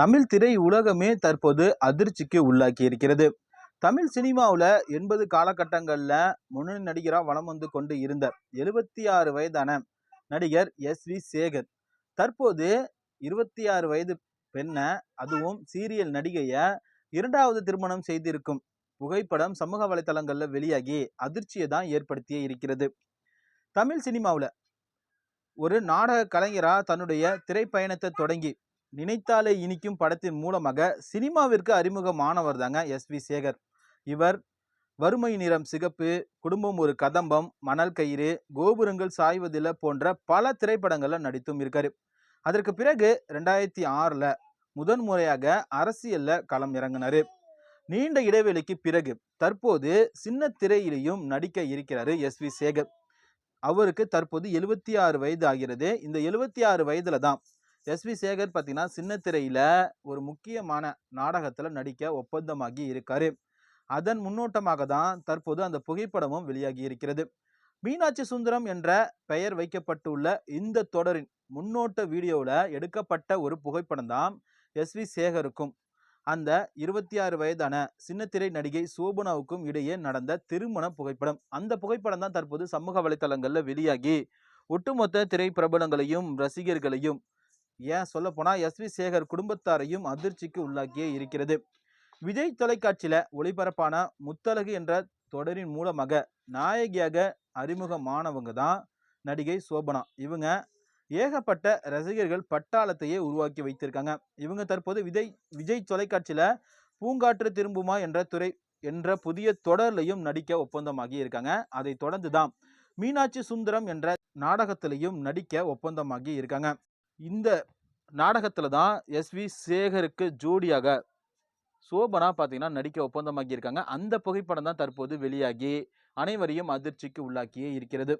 தமிழ் திரை உலகமே தற்போது அதிர்ச்சிக்கு உள்ளாக்கி இருக்கிறது. தமிழ் சினிமாவில் எண்பது காலகட்டங்களில் முன்னணி நடிகராக வளம் வந்து கொண்டு இருந்த எழுபத்தி ஆறு வயதான நடிகர் எஸ் வி சேகர். தற்போது இருபத்தி ஆறு வயது பெண்ணை அதுவும் சீரியல் நடிகையை இரண்டாவது திருமணம் செய்திருக்கும் புகைப்படம் சமூக வலைத்தளங்களில் வெளியாகி அதிர்ச்சியை தான் ஏற்படுத்தியே இருக்கிறது. தமிழ் சினிமாவில் ஒரு நாடக கலைஞராக தன்னுடைய திரைப்பயணத்தை தொடங்கி நினைத்தாலே இனிக்கும் படத்தின் மூலமாக சினிமாவிற்கு அறிமுகமானவர் தாங்க எஸ் வி சேகர். இவர் வறுமை நிறம் சிகப்பு குடும்பம் ஒரு கதம்பம் மணல் கயிறு கோபுரங்கள் சாய்வதில்லை போன்ற பல திரைப்படங்களில் நடித்தும் இருக்காரு. அதற்கு பிறகு ரெண்டாயிரத்தி ஆறில் முதன் முறையாக அரசியலில் களம் இறங்கினார். நீண்ட இடைவெளிக்கு பிறகு தற்போது சின்ன திரையிலையும் நடிக்க இருக்கிறாரு எஸ் வி சேகர். அவருக்கு தற்போது எழுபத்தி ஆறு வயது ஆகிறது. இந்த எழுபத்தி ஆறு வயதில் தான் எஸ். வி. சேகர் பார்த்தீங்கன்னா சின்ன ஒரு முக்கியமான நாடகத்தில் நடிக்க ஒப்பந்தமாகி இருக்காரு. அதன் முன்னோட்டமாக தான் தற்போது அந்த புகைப்படமும் வெளியாகி இருக்கிறது. மீனாட்சி சுந்தரம் என்ற பெயர் வைக்கப்பட்டுள்ள இந்த தொடரின் முன்னோட்ட வீடியோவில் எடுக்கப்பட்ட ஒரு புகைப்படம் தான் எஸ். வி. சேகருக்கும் அந்த இருபத்தி ஆறு வயதான சின்னத்திரை நடிகை சோபனாவுக்கும் இடையே நடந்த திருமண புகைப்படம். அந்த புகைப்படம் தான் தற்போது சமூக வலைத்தளங்களில் வெளியாகி ஒட்டுமொத்த திரை பிரபலங்களையும் ரசிகர்களையும் ஏன் சொல்ல போனால் எஸ். வி. சேகர் குடும்பத்தாரையும் அதிர்ச்சிக்கு உள்ளாக்கியே இருக்கிறது. விஜய் தொலைக்காட்சியில் ஒளிபரப்பான முத்தழகு என்ற தொடரின் மூலமாக நாயகியாக அறிமுகமானவங்க தான் நடிகை சோபனா. இவங்க ஏகப்பட்ட ரசிகர்கள் பட்டாளத்தையே உருவாக்கி வைத்திருக்காங்க. இவங்க தற்போது விஜய் விஜய் தொலைக்காட்சியில் பூங்காற்று திரும்புமா என்ற துறை என்ற புதிய தொடர்லையும் நடிக்க ஒப்பந்தமாகி இருக்காங்க. அதை தொடர்ந்து தான் மீனாட்சி சுந்தரம் என்ற நாடகத்திலையும் நடிக்க ஒப்பந்தமாகி இருக்காங்க. இந்த நாடகத்தில் தான் எஸ். வி. சேகருக்கு ஜோடியாக சோபனா பார்த்தீங்கன்னா நடிக்க ஒப்பந்தமாகியிருக்காங்க அந்த புகைப்படம் தான் தற்போது வெளியாகி அனைவரையும் அதிர்ச்சிக்கு உள்ளாக்கியே இருக்கிறது.